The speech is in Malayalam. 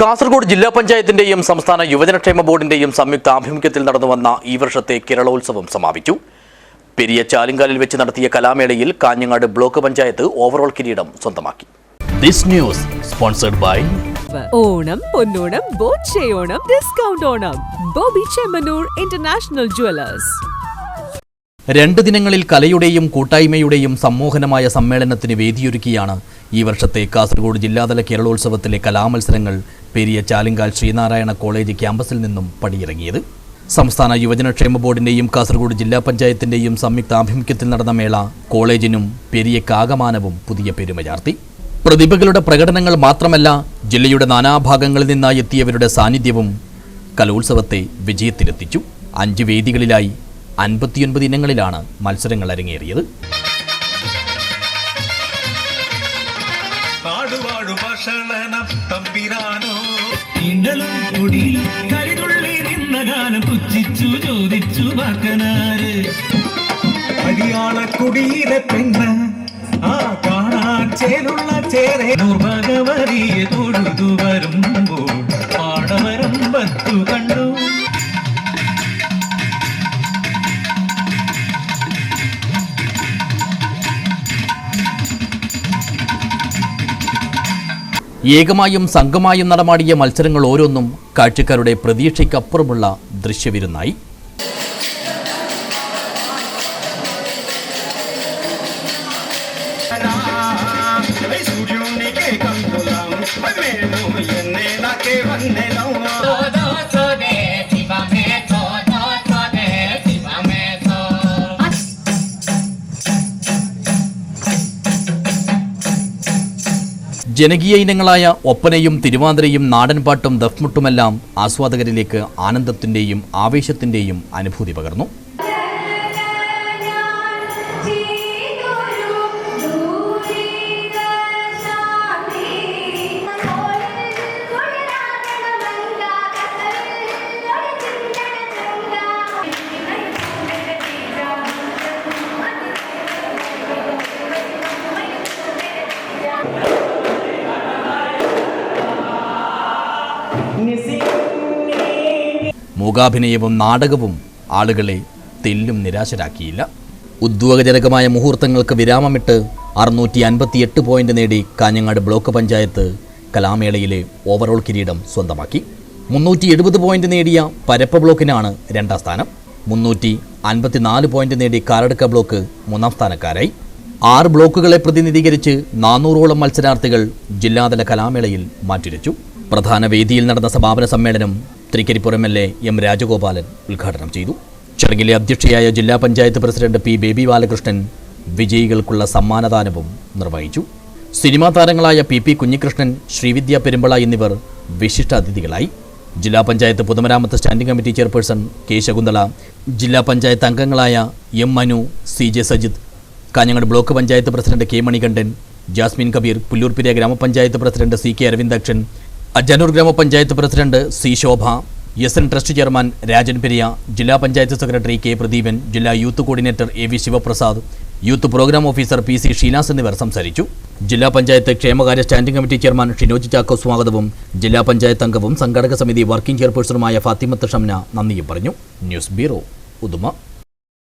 കാസർഗോഡ് ജില്ലാ പഞ്ചായത്തിന്റെയും സംസ്ഥാന യുവജനക്ഷേമ ബോർഡിന്റെയും സംയുക്ത ആഭിമുഖ്യത്തിൽ നടന്നുവന്ന ഈ വർഷത്തെ കേരളോത്സവം സമാപിച്ചു. പെരിയ ചാലിങ്കാലിൽ വെച്ച് നടത്തിയ കലാമേളയിൽ കാഞ്ഞങ്ങാട് ബ്ലോക്ക് പഞ്ചായത്ത് ഓവറോൾ കിരീടം സ്വന്തമാക്കി. This news sponsored by Onam Ponnonam discount Onam Bobby Chemmanur international jewellers രണ്ട് ദിനങ്ങളിൽ കലയുടെയും കൂട്ടായ്മയുടെയും സമ്മോഹനമായ സമ്മേളനത്തിന് വേദിയൊരുക്കിയാണ് ഈ വർഷത്തെ കാസർഗോഡ് ജില്ലാതല കേരളോത്സവത്തിലെ കലാമത്സരങ്ങൾ പെരിയ ചാലിങ്കാൽ ശ്രീനാരായണ കോളേജ് ക്യാമ്പസിൽ നിന്നും പടിയിറങ്ങിയത്. സംസ്ഥാന യുവജനക്ഷേമ ബോർഡിന്റെയും കാസർഗോഡ് ജില്ലാ പഞ്ചായത്തിന്റെയും സംയുക്ത ആഭിമുഖ്യത്തിൽ നടന്ന മേള കോളേജിനും പെരിയക്കാകമാനവും പുതിയ പെരുമ ചാർത്തി. പ്രതിഭകളുടെ പ്രകടനങ്ങൾ മാത്രമല്ല ജില്ലയുടെ നാനാഭാഗങ്ങളിൽ നിന്നായി എത്തിയവരുടെ സാന്നിധ്യവും കലോത്സവത്തെ വിജയത്തിലെത്തിച്ചു. അഞ്ച് വേദികളിലായി അൻപത്തിയൊൻപത് ഇനങ്ങളിലാണ് മത്സരങ്ങൾ അരങ്ങേറിയത്. തമ്പിരാനോ ഇണ്ടലും കരിതുള്ളി നിന്ന ഗാനം പുച്ഛിച്ചു ചോദിച്ചു വാക്കനാര്? അടിയാള കുടിയിലെ പെണ്ണ് ആ കാണാൻ ചേലുള്ള ചേരെ ഭഗവതിയെ തൊഴുതു വരുമ്പോൾ പാടവരം വത്തു കണ്ടു. ഏകമായും സംഘമായും നടമാടിയ മത്സരങ്ങൾ ഓരോന്നും കാഴ്ചക്കാരുടെ പ്രതീക്ഷയ്ക്കപ്പുറമുള്ള ദൃശ്യവിരുന്നായി. ജനകീയ ഇനങ്ങളായ ഒപ്പനയും തിരുവാതിരയും നാടൻപാട്ടും ദഫ്മുട്ടുമെല്ലാം ആസ്വാദകരിലേക്ക് ആനന്ദത്തിന്റെയും ആവേശത്തിന്റെയും അനുഭൂതി പകർന്നു. മൂകാഭിനയവും നാടകവും ആളുകളെ തെല്ലും നിരാശരാക്കിയില്ല. ഉദ്വേഗജനകമായ മുഹൂർത്തങ്ങൾക്ക് വിരാമമിട്ട് അറുന്നൂറ്റി അൻപത്തിയെട്ട് പോയിന്റ് നേടി കാഞ്ഞങ്ങാട് ബ്ലോക്ക് പഞ്ചായത്ത് കലാമേളയിലെ ഓവറോൾ കിരീടം സ്വന്തമാക്കി. മുന്നൂറ്റി എഴുപത് പോയിന്റ് നേടിയ പരപ്പ ബ്ലോക്കിനാണ് രണ്ടാം സ്ഥാനം. മുന്നൂറ്റി അൻപത്തിനാല് പോയിന്റ് നേടി കാരടുക്ക ബ്ലോക്ക് മൂന്നാം സ്ഥാനക്കാരായി. ആറ് ബ്ലോക്കുകളെ പ്രതിനിധീകരിച്ച് നാനൂറോളം മത്സരാർത്ഥികൾ ജില്ലാതല കലാമേളയിൽ മാറ്റുരച്ചു. പ്രധാന വേദിയിൽ നടന്ന സമാപന സമ്മേളനം Trikaripur L A M Rajagopalan ഉദ്ഘാടനം ചെയ്തു. ചടങ്ങിലെ അധ്യക്ഷയായ ജില്ലാ panchayat president P baby Balakrishnan വിജയികൾക്കുള്ള സമ്മാനദാനവും നിർവഹിച്ചു. സിനിമാ താരങ്ങളായ പി പി കുഞ്ഞികൃഷ്ണൻ ശ്രീവിദ്യ പെരുമ്പള എന്നിവർ വിശിഷ്ട അതിഥികളായി. ജില്ലാ പഞ്ചായത്ത് പൊതുമരാമത്ത് standing committee chairperson K Shakunthala ജില്ലാ പഞ്ചായത്ത് അംഗങ്ങളായ M Manu C J Sajith Kanhangad block panchayat president K Manikandan Jasmin Kabeer Pulloorperiya ഗ്രാമപഞ്ചായത്ത് president C K Aravindakshan Ajanur ഗ്രാമപഞ്ചായത്ത് president C Shobha S N trust chairman Rajan Periya ജില്ലാ പഞ്ചായത്ത് സെക്രട്ടറി കെ പ്രദീപൻ ജില്ലാ youth coordinator A V Sivaprasad youth programme officer P C Sheenas എന്നിവർ സംസാരിച്ചു. ജില്ലാ പഞ്ചായത്ത് ക്ഷേമകാര്യ standing committee chairman Shinoj Chacko സ്വാഗതവും ജില്ലാ പഞ്ചായത്ത് അംഗവും സംഘാടക സമിതി വർക്കിംഗ് ചെയർപേഴ്സണുമായ ഫാത്തിമത്ത് ഷംന നന്ദിയും പറഞ്ഞു. News bureau Uduma.